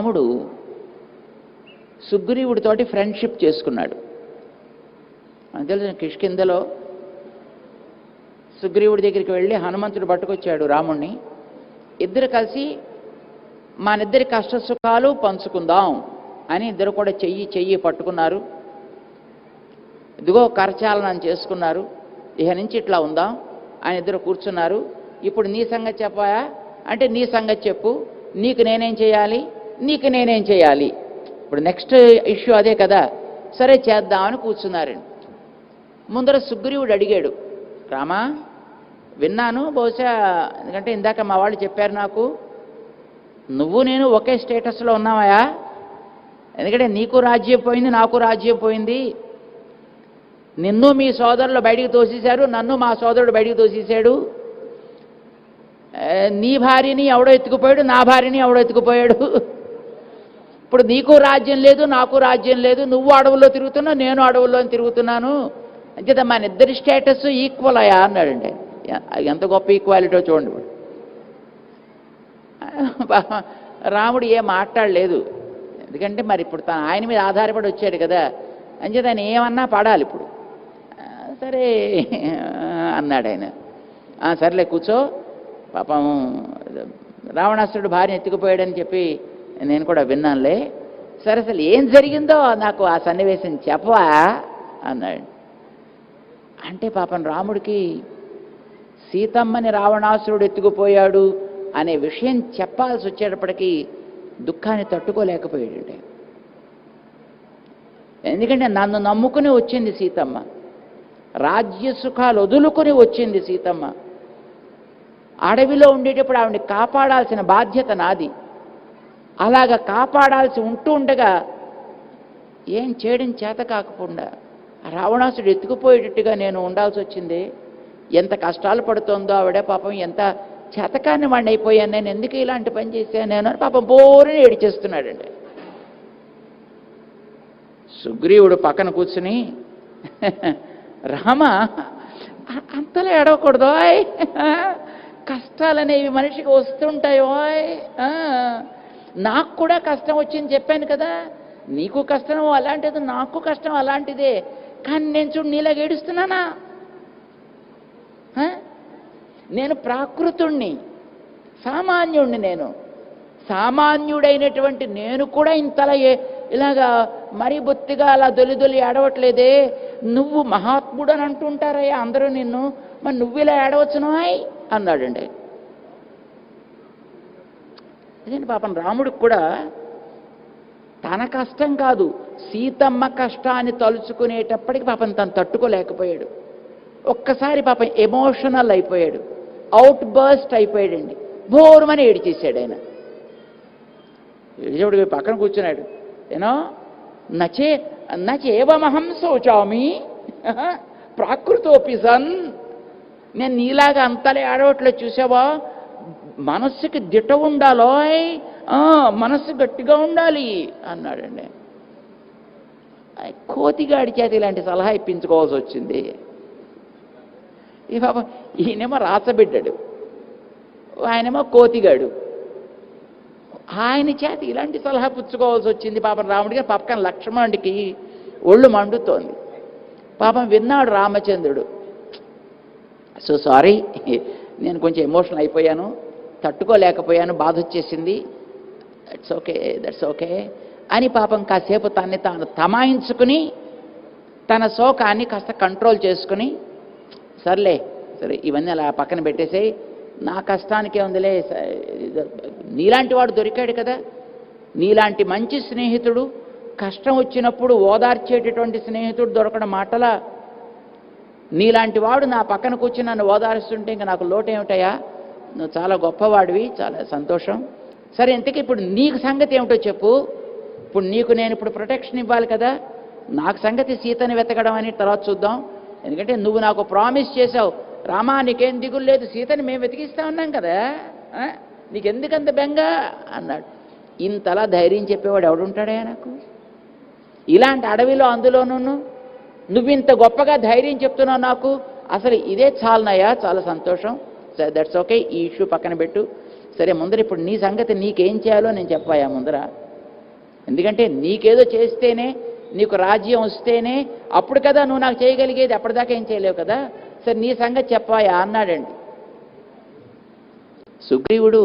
రాముడు సుగ్రీవుడితోటి ఫ్రెండ్షిప్ చేసుకున్నాడు. తెలుసు కిష్కిందలో సుగ్రీవుడి దగ్గరికి వెళ్ళి హనుమంతుడు పట్టుకొచ్చాడు రాముణ్ణి. ఇద్దరు కలిసి మనిద్దరి కష్ట సుఖాలు పంచుకుందాం అని ఇద్దరు కూడా చెయ్యి చెయ్యి పట్టుకున్నారు. ఇదిగో కరచాలనం చేసుకున్నారు. ఇక నుంచి ఇట్లా ఉందాం ఆయన ఇద్దరు కూర్చున్నారు. ఇప్పుడు నీ సంగతి చెప్పాయా? అంటే నీ సంగతి చెప్పు. నీకు నేనేం చేయాలి? నీకు నేనేం చేయాలి? ఇప్పుడు నెక్స్ట్ ఇష్యూ అదే కదా. సరే చేద్దామని కూర్చున్నారండి. ముందర సుగ్రీవుడు అడిగాడు రామా విన్నాను బహుశా ఎందుకంటే ఇందాక మా వాళ్ళు చెప్పారు నాకు నువ్వు నేను ఒకే స్టేటస్లో ఉన్నావయా? ఎందుకంటే నీకు రాజ్యం పోయింది నాకు రాజ్యం పోయింది. నిన్ను మీ సోదరులు బయటికి తోసేశారు నన్ను మా సోదరుడు బయటికి తోసేశాడు. నీ భార్యని ఎవడో ఎత్తుకుపోయాడు నా భార్యని ఎవడో ఎత్తుకుపోయాడు? ఇప్పుడు నీకు రాజ్యం లేదు నాకు రాజ్యం లేదు నువ్వు అడవుల్లో తిరుగుతున్నావు నేను అడవుల్లో తిరుగుతున్నాను. అంచేత మన ఇద్దరి స్టేటస్ ఈక్వల్ అయ్యా అన్నాడండి. ఎంత గొప్ప ఈక్వాలిటీ చూడండి రాముడు ఏం మాట్లాడలేదు. ఎందుకంటే మరి ఇప్పుడు తన ఆయన మీద ఆధారపడి వచ్చాడు కదా. అంచేత ఆయన ఏమన్నా పడాలి ఇప్పుడు. సరే అన్నాడు ఆయన. సర్లే కూర్చో. పాపం రావణాసురుడు భార్య ఎత్తుకుపోయాడని చెప్పి నేను కూడా విన్నానులే. సరే అసలు ఏం జరిగిందో నాకు ఆ సన్నివేశం చెప్పవా? అన్నాడు. అంటే పాపం రాముడికి సీతమ్మని రావణాసురుడు ఎత్తుకుపోయాడు అనే విషయం చెప్పాల్సి వచ్చేటప్పటికీ దుఃఖాన్ని తట్టుకోలేకపోయాడు ఎందుకంటే నన్ను నమ్ముకుని వచ్చింది సీతమ్మ. రాజ్య సుఖాలు వదులుకుని వచ్చింది సీతమ్మ. అడవిలో ఉండేటప్పుడు ఆవిడని కాపాడాల్సిన బాధ్యత నాది. అలాగ కాపాడాల్సి ఉంటూ ఉండగా ఏం చేయడం చేత కాకుండా రావణాసుడు ఎత్తుకుపోయేటట్టుగా నేను ఉండాల్సి వచ్చింది. ఎంత కష్టాలు పడుతోందో ఆవిడ పాపం ఎంత చేతకాన్ని వాడిని అయిపోయాను నేను ఎందుకు ఇలాంటి పని చేశాను నేను అని పాపం బోరుని ఏడిచేస్తున్నాడండి. సుగ్రీవుడు పక్కన కూర్చుని రామ అంతలా అంతలో ఏడవకూడదు కష్టాలనేవి మనిషికి వస్తుంటాయి ఓయ్. నాకు కూడా కష్టం వచ్చింది చెప్పాను కదా. నీకు కష్టం అలాంటిది నాకు కష్టం అలాంటిదే. కానీ నేను చూడు నీలా ఏడుస్తున్నానా? నేను ప్రాకృతుణ్ణి సామాన్యుణ్ణి నేను. సామాన్యుడైనటువంటి నేను కూడా ఇంతలా ఏ- ఇలాగా మరీ బొత్తిగా అలా దొలి దొలి ఏడవట్లేదే. నువ్వు మహాత్ముడు అని అంటుంటారయ్యా అందరూ నిన్ను. మరి నువ్వు ఇలా ఏడవచ్చునాయ్? అన్నాడండి. అదేంటి పాపం? రాముడికి కూడా తన కష్టం కాదు సీతమ్మ కష్టాన్ని తలుచుకునేటప్పటికి పాపం తను తట్టుకోలేకపోయాడు. ఒక్కసారి పాపం ఎమోషనల్ అయిపోయాడు. Out burst అయిపోయాడండి. బోరుమని ఏడిచేశాడు ఆయన. ఏడిచేప్పుడు పక్కన కూర్చున్నాడు. ఏనో నచే నచేవమహం శోచామి? ప్రాకృతోపి సన్. నేను నీలాగా అంతలే ఆడవట్లేదు చూసావా? మనస్సుకి దిట ఉండాలోయ్? ఆ, మనస్సు గట్టిగా ఉండాలి అన్నాడండి. కోతిగాడి చేతి ఇలాంటి సలహా ఇప్పించుకోవాల్సి వచ్చింది. ఈ పాపం ఈయనేమో రాసబిడ్డాడు. ఆయనేమో కోతిగాడు. ఆయన చేతి ఇలాంటి సలహా పుచ్చుకోవాల్సి వచ్చింది పాపం రాముడికి పక్కన లక్ష్మణుడికి ఒళ్ళు మండుతోంది. పాపం విన్నాడు రామచంద్రుడు. సో సారీ నేను కొంచెం ఎమోషనల్ అయిపోయాను తట్టుకోలేకపోయాను బాధ వచ్చేసింది. దట్స్ ఓకే దట్స్ ఓకే అని పాపం కాసేపు తన్ని తాను తమాయించుకుని తన శోకాన్ని కాస్త కంట్రోల్ చేసుకుని సర్లే సరే ఇవన్నీ అలా పక్కన పెట్టేసేయి. నా కష్టానికే ఉందిలే నీలాంటి వాడు దొరికాడు కదా. నీలాంటి మంచి స్నేహితుడు కష్టం వచ్చినప్పుడు ఓదార్చేటటువంటి స్నేహితుడు దొరకడం మాటలా నీలాంటి వాడు నా పక్కన కూర్చుని నన్ను ఓదారుస్తుంటే ఇంకా నాకు లోటు నువ్వు చాలా గొప్పవాడివి చాలా సంతోషం. సరే ఇంతకీ ఇప్పుడు నీకు సంగతి ఏమిటో చెప్పు. ఇప్పుడు నీకు నేను ఇప్పుడు ప్రొటెక్షన్ ఇవ్వాలి కదా. నాకు సంగతి సీతని వెతకడం అని తర్వాత చూద్దాం. ఎందుకంటే నువ్వు నాకు ప్రామిస్ చేసావు రామా నీకేం దిగులు లేదు. సీతని మేము వెతికిస్తా ఉన్నాం కదా. నీకెందుకంత బెంగ? అన్నాడు. ఇంతలా ధైర్యం చెప్పేవాడు ఎవడుంటాడే నాకు? ఇలాంటి అడవిలో అందులోనూ నువ్వు ఇంత గొప్పగా ధైర్యం చెప్తున్నావు నాకు. అసలు ఇదే చాలనయ్యా చాలా సంతోషం. సరే దట్స్ ఓకే ఈ ఇష్యూ పక్కన పెట్టు. సరే ముందర ఇప్పుడు నీ సంగతి నీకేం చేయాలో నేను చెప్పాయా ముందర. ఎందుకంటే నీకేదో చేస్తేనే నీకు రాజ్యం వస్తేనే అప్పుడు కదా నువ్వు నాకు చేయగలిగేది అప్పటిదాకా ఏం చేయలేవు కదా. సరే నీ సంగతి చెప్పాయా అన్నాడండి. సుగ్రీవుడు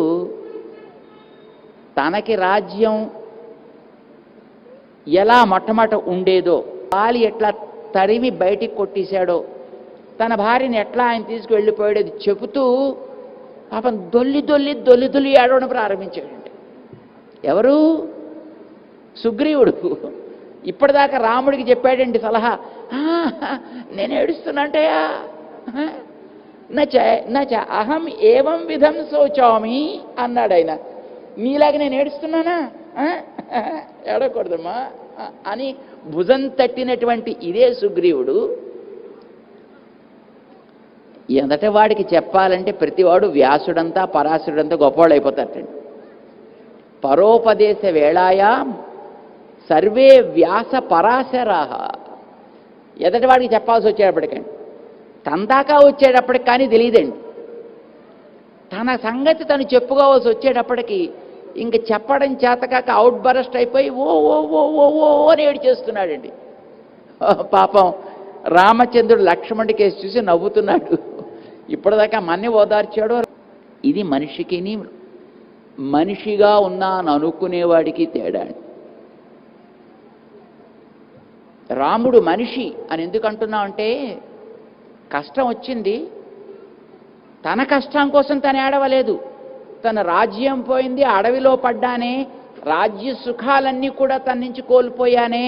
తనకి రాజ్యం ఎలా మొట్టమొదట ఉండేదో వాలి ఎట్లా తరిమి బయటికి కొట్టేశాడో. తన భార్యని ఎట్లా ఆయన తీసుకువెళ్ళిపోయాడో చెబుతూ పాపం దొల్లి దొల్లి దొల్లి దొల్లి ఏడవడం ప్రారంభించాడండి ఎవరు? సుగ్రీవుడు. ఇప్పటిదాకా రాముడికి చెప్పాడండి సలహా. నేను ఏడుస్తున్నాంటయా నచ నచ అహం ఏవం విధం శోచామి అన్నాడు ఆయన. నీలాగా నేను ఏడుస్తున్నానా? ఏడకూడదమ్మా అని భుజం తట్టినటువంటి ఇదే సుగ్రీవుడు ఎందట వాడికి చెప్పాలంటే ప్రతివాడు వ్యాసుడంతా పరాశుడంతా గొప్పవాళ్ళు అయిపోతారటండి పరోపదేశ వేళాయా సర్వే వ్యాస పరాశరాహ ఎదటి వాడికి చెప్పాల్సి వచ్చేటప్పటికండి తందాకా వచ్చేటప్పటికి కానీ తెలియదండి. తన సంగతి తను చెప్పుకోవాల్సి వచ్చేటప్పటికి ఇంక చెప్పడం చేతకాక అవుట్ బరస్ట్ అయిపోయి ఓ ఓ ఓ ఓ ఓ ఓ అని ఏడు చేస్తున్నాడండి. పాపం రామచంద్రుడు లక్ష్మణుడి కేసు చూసి నవ్వుతున్నాడు. ఇప్పటిదాకా మన్ని ఓదార్చాడు ఇది మనిషికి మనిషిగా ఉన్నా అని అనుకునేవాడికి తేడా రాముడు మనిషి అని ఎందుకు అంటే కష్టం వచ్చింది. తన కష్టం కోసం తను ఏడవలేదు. తన రాజ్యం పోయింది అడవిలో పడ్డానే రాజ్య సుఖాలన్నీ కూడా తన నుంచి కోల్పోయానే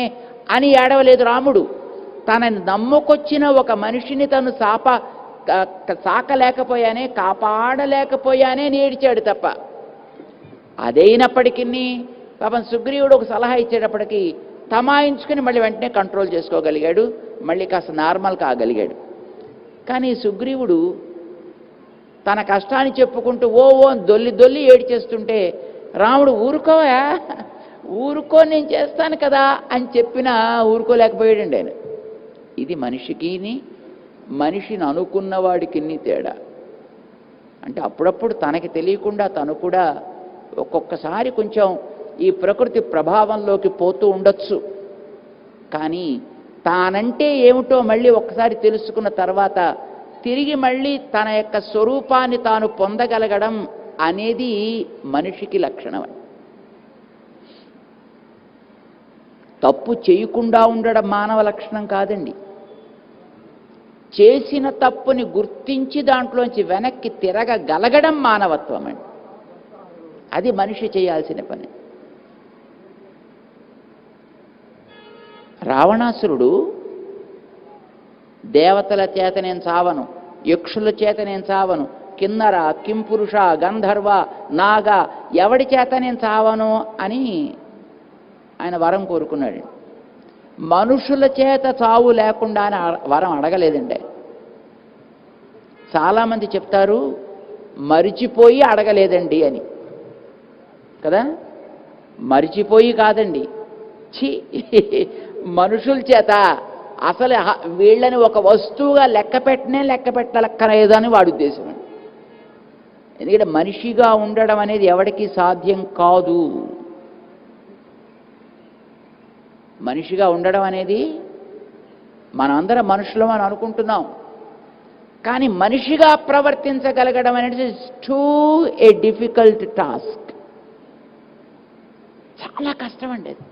అని ఏడవలేదు రాముడు. తనని నమ్ముకొచ్చిన ఒక మనిషిని తను సాప సాకలేకపోయానే కాపాడలేకపోయానే నేడిచాడు తప్ప. అదైనప్పటికీ పాపం సుగ్రీవుడు ఒక సలహా ఇచ్చేటప్పటికీ తమాయించుకుని మళ్ళీ వెంటనే కంట్రోల్ చేసుకోగలిగాడు మళ్ళీ కాస్త నార్మల్ కాగలిగాడు. కానీ సుగ్రీవుడు తన కష్టాన్ని చెప్పుకుంటూ ఓ ఓ దొల్లి దొల్లి ఏడిచేస్తుంటే రాముడు ఊరుకోవా? ఊరుకో నేను చేస్తాను కదా అని చెప్పినా ఊరుకోలేకపోయాడండి ఆయన. ఇది మనిషికిని మనిషిని అనుకున్న వాడికి తేడా. అంటే అప్పుడప్పుడు తనకి తెలియకుండా తను కూడా ఒక్కొక్కసారి కొంచెం ఈ ప్రకృతి ప్రభావంలోకి పోతూ ఉండొచ్చు. కానీ తానంటే ఏమిటో మళ్ళీ ఒక్కసారి తెలుసుకున్న తర్వాత తిరిగి మళ్ళీ తన యొక్క స్వరూపాన్ని తాను పొందగలగడం అనేది మనిషికి లక్షణం తప్పు చేయకుండా ఉండడం మానవ లక్షణం కాదండి. చేసిన తప్పుని గుర్తించి దాంట్లోంచి వెనక్కి తిరగగలగడం మానవత్వం అండి అది మనిషి చేయాల్సిన పని. రావణాసురుడు దేవతల చేత నేను చావను. యక్షుల చేత నేను చావను. కిన్నర కింపురుష గంధర్వ నాగ ఎవడి చేత నేను చావను అని ఆయన వరం కోరుకున్నాడు. మనుషుల చేత చావు లేకుండా అని వరం అడగలేదండి. చాలామంది చెప్తారు మరిచిపోయి అడగలేదండి అని. కదా? మరిచిపోయి కాదండి. ఛీ మనుషుల చేత అసలు వీళ్ళని ఒక వస్తువుగా లెక్క పెట్టనే లెక్క పెట్టలేక్కలేదు వాడి ఉద్దేశం. ఎందుకంటే మనిషిగా ఉండడం అనేది ఎవరికి సాధ్యం కాదు. మనిషిగా ఉండడం అనేది మనమందరం మనుషులం అని అనుకుంటున్నాం. కానీ మనిషిగా ప్రవర్తించగలగడం అనేది టూ ఏ డిఫికల్ట్ టాస్క్ చాలా కష్టం అండి అది.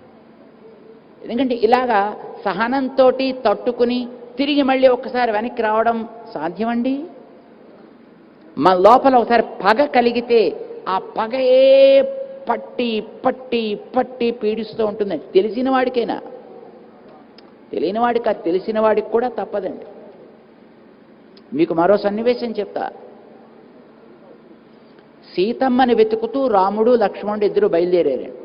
ఎందుకంటే ఇలాగా సహనంతో తట్టుకుని తిరిగి మళ్ళీ ఒక్కసారి వెనక్కి రావడం సాధ్యమండి? మన లోపల ఒకసారి పగ కలిగితే ఆ పగయే పట్టి పట్టి పట్టి పీడిస్తూ ఉంటుందండి తెలిసిన వాడికైనా. తెలియని వాడికి అది తెలిసిన వాడికి కూడా తప్పదండి. మీకు మరో సన్నివేశం చెప్తా. సీతమ్మని వెతుకుతూ రాముడు లక్ష్మణుడు ఇద్దరు బయలుదేరారు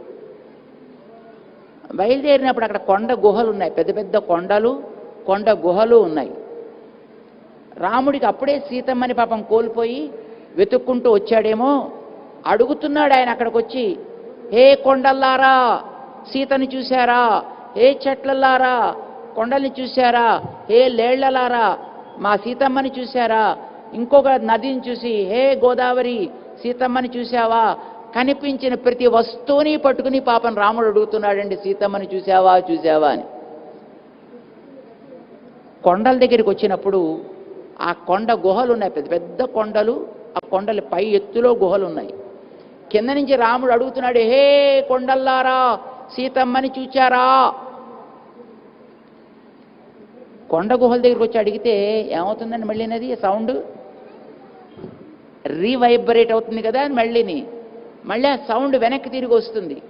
బయలుదేరినప్పుడు అక్కడ కొండ గుహలు ఉన్నాయి. పెద్ద పెద్ద కొండలు కొండ గుహలు ఉన్నాయి. రాముడికి అప్పుడే సీతమ్మని పాపం కోల్పోయి వెతుక్కుంటూ వచ్చాడేమో. అడుగుతున్నాడు ఆయన అక్కడికి వచ్చి హే కొండల్లారా సీతని చూశారా? హే చెట్లల్లారా కొండల్ని చూశారా? హే లేళ్ళలారా మా సీతమ్మని చూశారా? ఇంకొక నదిని చూసి హే గోదావరి సీతమ్మని చూశావా? కనిపించిన ప్రతి వస్తువుని పట్టుకుని పాపం రాముడు అడుగుతున్నాడండి సీతమ్మని చూసావా? చూసావా? అని. కొండల దగ్గరికి వచ్చినప్పుడు ఆ కొండ గుహలు ఉన్నాయి పెద్ద పెద్ద కొండలు. ఆ కొండలు పై ఎత్తులో గుహలు ఉన్నాయి. కింద నుంచి రాముడు అడుగుతున్నాడు హే కొండల్లారా సీతమ్మని చూచారా? కొండ గుహల దగ్గరికి వచ్చి అడిగితే ఏమవుతుందండి మళ్ళీ అది సౌండ్ రీవైబ్రేట్ అవుతుంది కదా మళ్ళీని. మళ్ళీ ఆ సౌండ్ వెనక్కి తిరిగి వస్తుంది.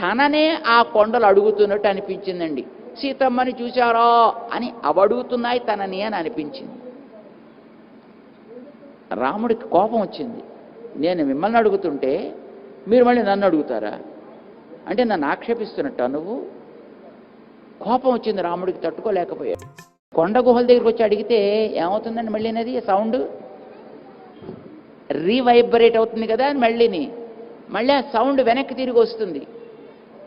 తననే ఆ కొండలు అడుగుతున్నట్టు అనిపించిందండి. సీతమ్మని చూశారా అని అవడుగుతున్నాయి తనని అని అనిపించింది. రాముడికి కోపం వచ్చింది. నేను మిమ్మల్ని అడుగుతుంటే మీరు మళ్ళీ నన్ను అడుగుతారా? అంటే నన్ను ఆక్షేపిస్తున్నట్టు నువ్వు? కోపం వచ్చింది రాముడికి తట్టుకోలేకపోయాడు. కొండ గుహల దగ్గరికి వచ్చి అడిగితే ఏమవుతుందండి మళ్ళీ సౌండ్ రీవైబ్రేట్ అవుతుంది కదా మళ్ళీని. మళ్ళీ ఆ సౌండ్ వెనక్కి తిరిగి వస్తుంది.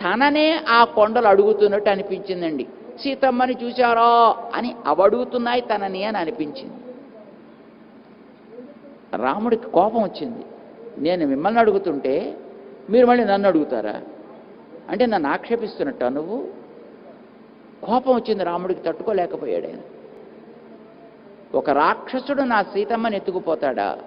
తననే ఆ కొండలు అడుగుతున్నట్టు అనిపించిందండి. సీతమ్మని చూశారా అని అవడుగుతున్నాయి తనని అని అనిపించింది. రాముడికి కోపం వచ్చింది. నేను మిమ్మల్ని అడుగుతుంటే మీరు మళ్ళీ నన్ను అడుగుతారా? అంటే నన్ను ఆక్షేపిస్తున్నట్ట నువ్వు? కోపం వచ్చింది రాముడికి తట్టుకోలేకపోయాడు ఆయన. ఒక రాక్షసుడు నా సీతమ్మని ఎత్తుకుపోతాడా?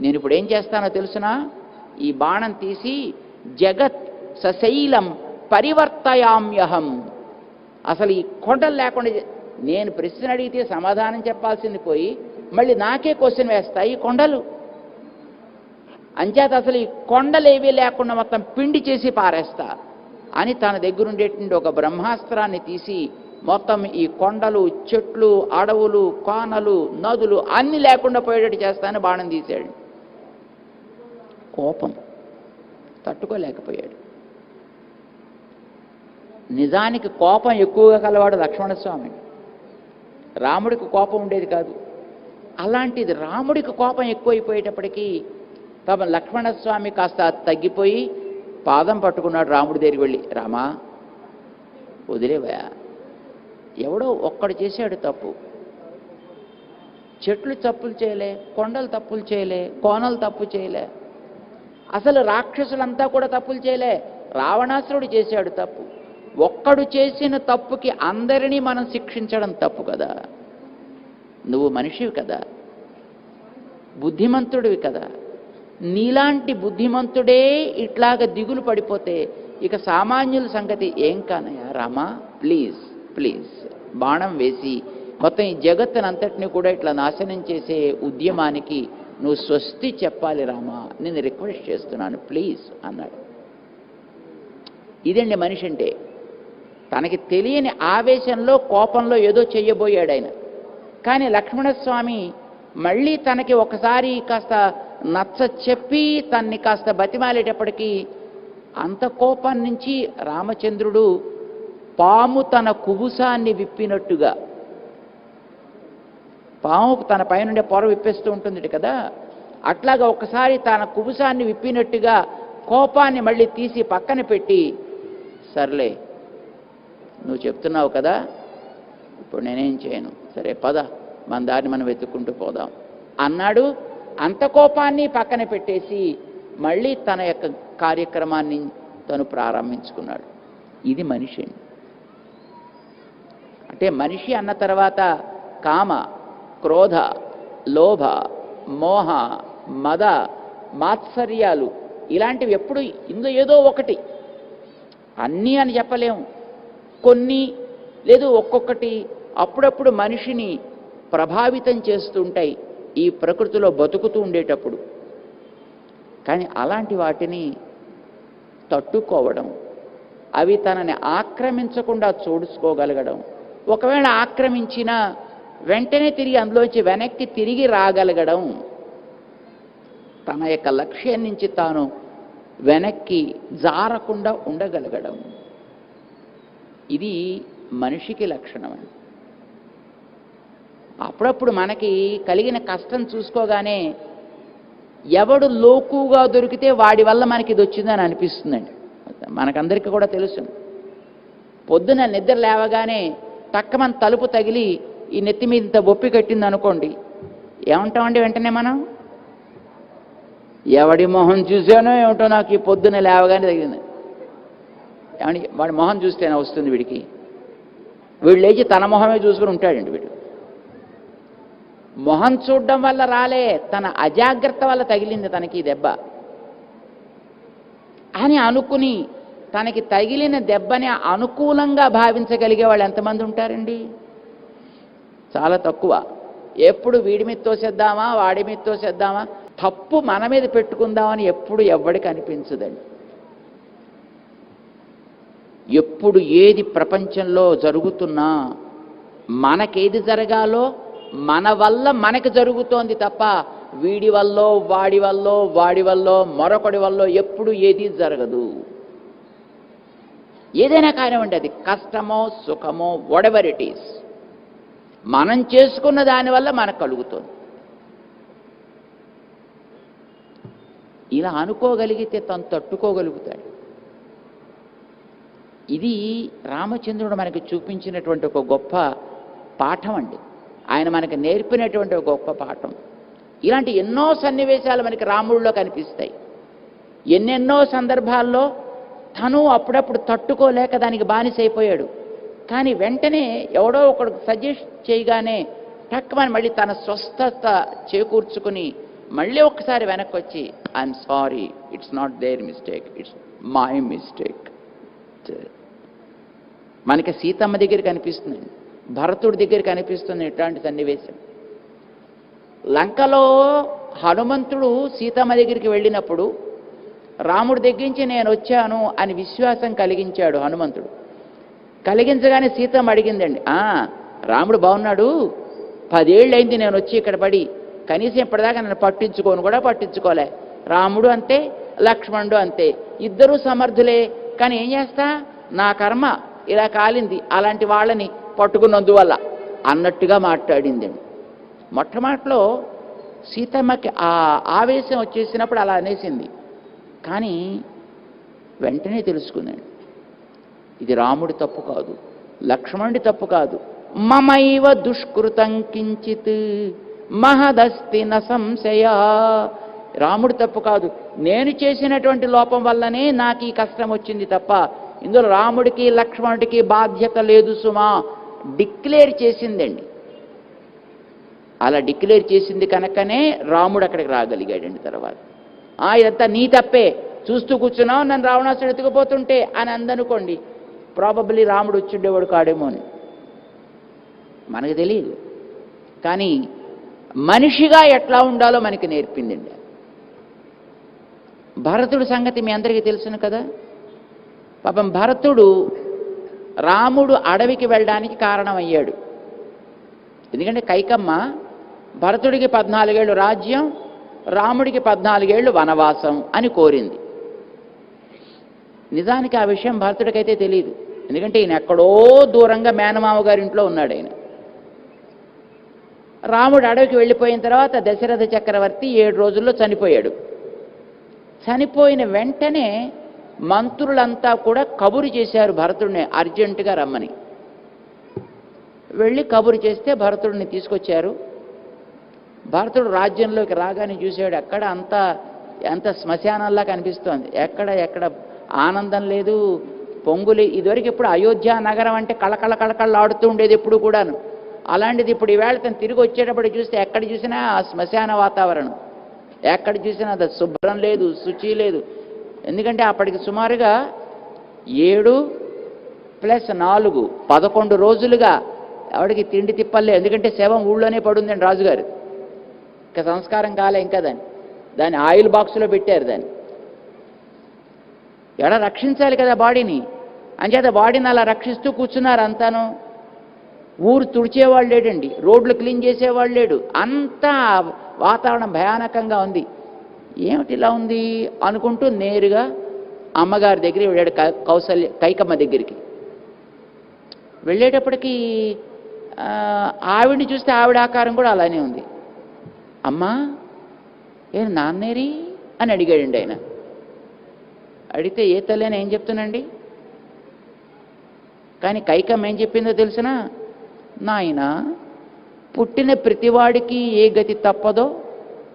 నేను ఇప్పుడు ఏం చేస్తానో తెలుసునా? ఈ బాణం తీసి జగత్ సశైలం పరివర్తయామ్యహం. అసలు ఈ కొండలు లేకుండా నేను ప్రశ్న అడిగితే సమాధానం చెప్పాల్సింది పోయి మళ్ళీ నాకే క్వశ్చన్ వేస్తాయి ఈ కొండలు. అంచేత అసలు ఈ కొండలు ఏవీ లేకుండా మొత్తం పిండి చేసి పారేస్తా. అని తన దగ్గరుండేటువంటి ఒక బ్రహ్మాస్త్రాన్ని తీసి మొత్తం ఈ కొండలు చెట్లు అడవులు కోనలు నదులు అన్ని లేకుండా పోయేటట్టు చేస్తానని బాణం తీశాడు. కోపం తట్టుకోలేకపోయాడు. నిజానికి కోపం ఎక్కువగా కలవాడు లక్ష్మణస్వామి. రాముడికి కోపం ఉండేది కాదు. అలాంటిది రాముడికి కోపం ఎక్కువైపోయేటప్పటికీ పాపం లక్ష్మణస్వామి కాస్త తగ్గిపోయి పాదం పట్టుకున్నాడు రాముడి దగ్గరికి వెళ్ళి రామా వదిలేవయా ఎవడో ఒక్కడు చేశాడు తప్పు. చెట్లు తప్పులు చేయలే కొండలు తప్పులు చేయలే కోనలు తప్పు చేయలే అసలు రాక్షసులంతా కూడా తప్పులు చేయలే. రావణాసురుడు చేశాడు తప్పు. ఒక్కడు చేసిన తప్పుకి అందరినీ మనం శిక్షించడం తప్పు కదా. నువ్వు మనిషివి కదా. బుద్ధిమంతుడివి కదా. నీలాంటి బుద్ధిమంతుడే ఇట్లాగ దిగులు పడిపోతే ఇక సామాన్యుల సంగతి ఏం కానయ్యా? Rama please please. బాణం వేసి మొత్తం ఈ జగత్తునంతటిని కూడా ఇట్లా నాశనం చేసే ఉద్యమానికి నువ్వు స్వస్తి చెప్పాలి రామా నేను రిక్వెస్ట్ చేస్తున్నాను ప్లీజ్ అన్నాడు. ఇదండి మనిషి అంటే తనకి తెలియని ఆవేశంలో కోపంలో ఏదో చెయ్యబోయాడు ఆయన. కానీ లక్ష్మణస్వామి మళ్ళీ తనకి ఒకసారి కాస్త నచ్చ చెప్పి తన్ని కాస్త బతిమాలేటప్పటికీ అంత కోపం నుంచి రామచంద్రుడు పాము తన కుబుసాన్ని విప్పినట్టుగా పాము తన పైనుండే పొర విప్పేస్తూ ఉంటుంది కదా. అట్లాగా ఒకసారి తన కుబుసాన్ని విప్పినట్టుగా కోపాన్ని మళ్ళీ తీసి పక్కన పెట్టి సర్లే నువ్వు చెప్తున్నావు కదా ఇప్పుడు నేనేం చేయను. సరే పద మన దారిని మనం వెతుక్కుంటూ పోదాం అన్నాడు. అంత కోపాన్ని పక్కన పెట్టేసి మళ్ళీ తన యొక్క కార్యక్రమాన్ని తను ప్రారంభించుకున్నాడు. ఇది మనిషి. అంటే మనిషి అన్న తర్వాత కామ క్రోధ లోభ మోహ మద మాత్సర్యాలు ఇలాంటివి ఎప్పుడు ఇందులో ఏదో ఒకటి. అన్నీ అని చెప్పలేము. కొన్ని లేదు ఒక్కొక్కటి అప్పుడప్పుడు మనిషిని ప్రభావితం చేస్తుంటాయి ఈ ప్రకృతిలో బతుకుతూ ఉండేటప్పుడు. కానీ అలాంటి వాటిని తట్టుకోవడం అవి తనని ఆక్రమించకుండా చూడుకోగలగడం ఒకవేళ ఆక్రమించినా వెంటనే తిరిగి అందులోంచి వెనక్కి తిరిగి రాగలగడం తన యొక్క లక్ష్యం నుంచి తాను వెనక్కి జారకుండా ఉండగలగడం. ఇది మనిషికి లక్షణం అండి. అప్పుడప్పుడు మనకి కలిగిన కష్టం చూసుకోగానే ఎవడు లోకుగా దొరికితే వాడి వల్ల మనకి ఇది వచ్చిందని అనిపిస్తుందండి. మనకందరికీ కూడా తెలుసు. పొద్దున నిద్ర లేవగానే టక్కమని తలుపు తగిలి ఈ నెత్తి మీద ఇంత బొప్పి కట్టింది అనుకోండి ఏమంటామండి వెంటనే మనం? ఎవడి మొహం చూసానో ఏమిటో నాకు ఈ పొద్దున లేవగానే తగిలింది ఏమని వాడి మొహం చూస్తేనే వస్తుంది వీడికి? వీడు లేచి తన మొహమే చూసుకుని ఉంటాడండి వీడు. మొహం చూడడం వల్ల రాలే తన అజాగ్రత్త వల్ల తగిలింది తనకి దెబ్బ. అని అనుకుని తనకి తగిలిన దెబ్బని అనుకూలంగా భావించగలిగే వాళ్ళు ఎంతమంది ఉంటారండి? చాలా తక్కువ. ఎప్పుడు వీడి మీద తోసేద్దామా వాడి మీద తోసేద్దామా? తప్పు మన మీద పెట్టుకుందామని ఎప్పుడు ఎవ్వడికి అనిపించదండి. ఎప్పుడు ఏది ప్రపంచంలో జరుగుతున్నా మనకేది జరగాలో మన వల్ల మనకి జరుగుతోంది తప్ప వీడి వల్ల వాడి వల్ల వాడి వల్ల మరొకడి వల్ల ఎప్పుడు ఏది జరగదు. ఏదైనా కానివ్వండి అది కష్టమో సుఖమో వడెవర్ ఇట్ ఈస్ మనం చేసుకున్న దానివల్ల మనకు కలుగుతుంది. ఇలా అనుకోగలిగితే తను తట్టుకోగలుగుతాడు. ఇది రామచంద్రుడు మనకి చూపించినటువంటి ఒక గొప్ప పాఠం అండి. ఆయన మనకి నేర్పినటువంటి ఒక గొప్ప పాఠం. ఇలాంటి ఎన్నో సన్నివేశాలు మనకి రాముడిలో కనిపిస్తాయి. ఎన్నెన్నో సందర్భాల్లో తను అప్పుడప్పుడు తట్టుకోలేక దానికి బానిసైపోయాడు. కానీ వెంటనే ఎవడో ఒకడు సజెస్ట్ చేయగానే టక్మని మళ్ళీ తన స్వస్థత చేకూర్చుకుని మళ్ళీ ఒకసారి వెనక్కి వచ్చి I'm sorry it's not their mistake it's my mistake మనకి సీతమ్మ దగ్గర కనిపిస్తుంది భరతుడి దగ్గర కనిపిస్తుంది ఇట్లాంటి సన్నివేశం. లంకలో హనుమంతుడు సీతమ్మ దగ్గరికి వెళ్ళినప్పుడు రాముడి దగ్గరించి నేను వచ్చాను అని విశ్వాసం కలిగించాడు హనుమంతుడు. కలిగించగానే సీతమ్మ అడిగిందండి రాముడు బాగున్నాడు పదేళ్ళు అయింది నేను వచ్చి ఇక్కడ పడి కనీసం ఇప్పటిదాకా నన్ను పట్టించుకోను కూడా పట్టించుకోలే. రాముడు అంతే లక్ష్మణుడు అంతే. ఇద్దరూ సమర్థులే. కానీ ఏం చేస్తా? నా కర్మ ఇలా కాలింది అలాంటి వాళ్ళని పట్టుకున్నందువల్ల అన్నట్టుగా మాట్లాడిందండి. మొట్టమొదట్లో సీతమ్మకి ఆ ఆవేశం వచ్చేసినప్పుడు అలా అనేసింది. కానీ వెంటనే తెలుసుకుందండి. ఇది రాముడి తప్పు కాదు లక్ష్మణుడి తప్పు కాదు. మమైవ దుష్కృతం కించిత్ మహదస్తి న సంశయ. రాముడి తప్పు కాదు. నేను చేసినటువంటి లోపం వల్లనే నాకు ఈ కష్టం వచ్చింది తప్ప ఇందులో రాముడికి లక్ష్మణుడికి బాధ్యత లేదు సుమా. డిక్లేర్ చేసిందండి. అలా డిక్లేర్ చేసింది కనుకనే రాముడు అక్కడికి రాగలిగాడండి తర్వాత. ఆ ఇదంతా నీ తప్పే. చూస్తూ కూర్చున్నావు నన్ను రావణాసుడు ఎత్తుకుపోతుంటే అని అందనుకోండి. ప్రాబబ్లీ రాముడు వచ్చిండేవాడు కాడేమో అని. మనకు తెలియదు కానీ మనిషిగా ఎట్లా ఉండాలో మనకి నేర్పిందండి. భరతుడు సంగతి మీ అందరికీ తెలుసును కదా? పాపం భరతుడు రాముడు అడవికి వెళ్ళడానికి కారణమయ్యాడు. ఎందుకంటే కైకమ్మ భరతుడికి పద్నాలుగేళ్ళు రాజ్యం రాముడికి పద్నాలుగేళ్ళు వనవాసం అని కోరింది. నిజానికి ఆ విషయం భరతుడికైతే తెలియదు ఎందుకంటే ఈయన ఎక్కడో దూరంగా మేనమామ గారి ఇంట్లో ఉన్నాడు ఆయన. రాముడు అడవికి వెళ్ళిపోయిన తర్వాత దశరథ చక్రవర్తి ఏడు రోజుల్లో చనిపోయాడు. చనిపోయిన వెంటనే మంత్రులంతా కూడా కబురు చేశారు భరతుడిని అర్జెంటుగా రమ్మని. వెళ్ళి కబురు చేస్తే భరతుడిని తీసుకొచ్చారు. భరతుడు రాజ్యంలోకి రాగానే చూశాడు ఎక్కడ అంత ఎంత శ్మశానంలా కనిపిస్తోంది. ఎక్కడ ఎక్కడ ఆనందం లేదు. పొంగులి ఇదివరకు ఇప్పుడు అయోధ్య నగరం అంటే కళకళ కళకళ ఆడుతూ ఉండేది ఎప్పుడు కూడాను. అలాంటిది ఇప్పుడు ఈవేళ తను తిరిగి వచ్చేటప్పుడు చూస్తే ఎక్కడ చూసినా ఆ శ్మశాన వాతావరణం. ఎక్కడ చూసినా అది శుభ్రం లేదు శుచి లేదు. ఎందుకంటే అప్పటికి సుమారుగా ఏడు ప్లస్ నాలుగు పదకొండు రోజులుగా ఎవడికి తిండి తిప్పలే. ఎందుకంటే శవం ఊళ్ళోనే పడుందండి రాజుగారు. ఇంకా సంస్కారం కాలే ఇంకా దాన్ని దాన్ని ఆయిల్ బాక్స్లో పెట్టారు దాన్ని. ఎడ రక్షించాలి కదా బాడీని? అంచేత బాడీని అలా రక్షిస్తూ కూర్చున్నారు అంతాను. ఊరు తుడిచేవాళ్ళు లేడండి రోడ్లు క్లీన్ చేసేవాళ్ళు లేడు. అంతా వాతావరణం భయానకంగా ఉంది. ఏమిటి ఇలా ఉంది? అనుకుంటూ నేరుగా అమ్మగారి దగ్గర వెళ్ళాడు కౌ- కౌసల్య కైకమ్మ దగ్గరికి. వెళ్ళేటప్పటికి ఆవిడిని చూస్తే ఆవిడ ఆకారం కూడా అలానే ఉంది. అమ్మా ఏ నాన్నేరి? అని అడిగాడండి ఆయన. అడిగితే ఏ తల్లి అని ఏం చెప్తున్నాండి కానీ కైకమ్మ ఏం చెప్పిందో తెలిసినా? నాయన పుట్టిన ప్రతివాడికి ఏ గతి తప్పదో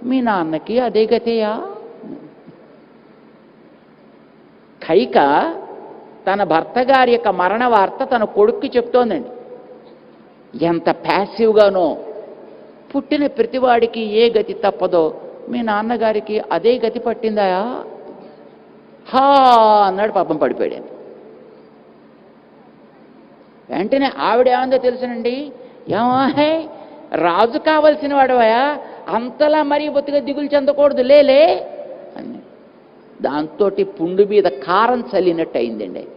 మీ నాన్నకి అదే గతియా? కైక తన భర్త గారి యొక్క మరణ వార్త తన కొడుక్కి చెప్తోందండి. ఎంత ప్యాసివ్గానో పుట్టిన ప్రతివాడికి ఏ గతి తప్పదో మీ నాన్నగారికి అదే గతి పట్టిందాయా హా అన్నాడు పాపం పడిపోయాడు. వెంటనే ఆవిడ ఏమందో తెలుసునండి. ఏమోహే రాజు కావలసిన వాడవయా అంతలా మరీ బొత్తిగా దిగులు చెందకూడదు లేలే అని. దాంతో పుండు మీద కారం చల్లినట్టు అయిందండి.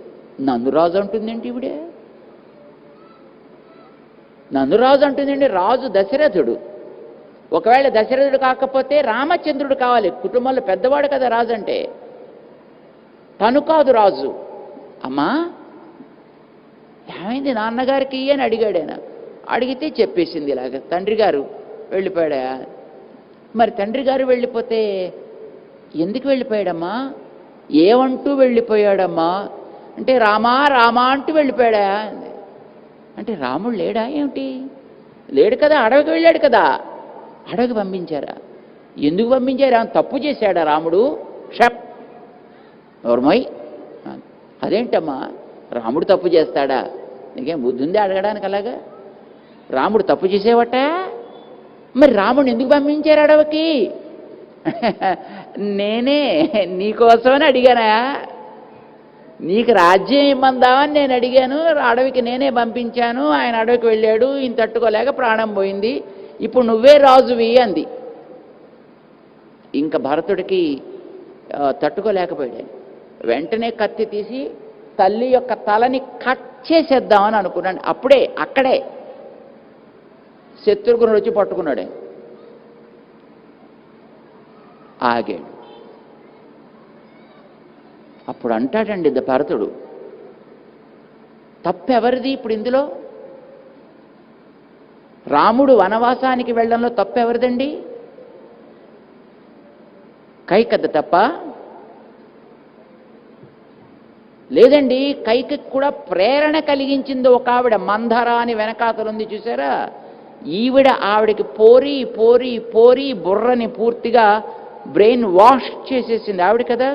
నన్ను రాజు అంటుందండి ఇవిడే నన్ను రాజు అంటుందండి రాజు దశరథుడు. ఒకవేళ దశరథుడు కాకపోతే రామచంద్రుడు కావాలి. కుటుంబంలో పెద్దవాడు కదా రాజు అంటే. తను కాదు రాజు. అమ్మా ఏమైంది నాన్నగారికి అని అడిగాడు ఆయన. అడిగితే చెప్పేసింది ఇలాగ. తండ్రి గారు వెళ్ళిపోయాడా? మరి తండ్రి గారు వెళ్ళిపోతే ఎందుకు వెళ్ళిపోయాడమ్మా? ఏమంటూ వెళ్ళిపోయాడమ్మా? అంటే రామా రామా అంటూ వెళ్ళిపోయాడా? అంటే రాముడు లేడా ఏమిటి? లేడు కదా అడవికి వెళ్ళాడు కదా. అడవికి పంపించారా? ఎందుకు పంపించారా? తప్పు చేశాడా రాముడు? షప్. నోర్మోయ్. అదేంటమ్మా? రాముడు తప్పు చేస్తాడా? నీకేం బుద్ధి ఉంది అడగడానికి అలాగా? రాముడు తప్పు చేసేవట? మరి రాముడు ఎందుకు పంపించారు అడవికి? నేనే నీకోసమని అడిగానా? నీకు రాజ్యం ఇమ్మందామని నేను అడిగాను. అడవికి నేనే పంపించాను. ఆయన అడవికి వెళ్ళాడు. ఈయన తట్టుకోలేక ప్రాణం పోయింది. ఇప్పుడు నువ్వే రాజువి అంది. ఇంకా భరతుడికి తట్టుకోలేకపోయాడు వెంటనే కత్తి తీసి తల్లి యొక్క తలని కట్ చేసేద్దామని అనుకున్నాను. అప్పుడే అక్కడే శత్రుఘ్నుడు వచ్చి పట్టుకున్నాడు. ఆగాడు. అప్పుడు అంటాడండి ద భరతుడు తప్పెవరిది ఇప్పుడు ఇందులో? రాముడు వనవాసానికి వెళ్ళడంలో తప్పెవరిదండి? కైకద్ద తప్ప లేదండి కైకి కూడా ప్రేరణ కలిగించింది ఒక ఆవిడ. మంధర అని వెనకాతలుంది చూసారా? ఈవిడ ఆవిడకి పోరి పోరి పోరి బుర్రని పూర్తిగా బ్రెయిన్ వాష్ చేసేసింది. ఆవిడ కదా?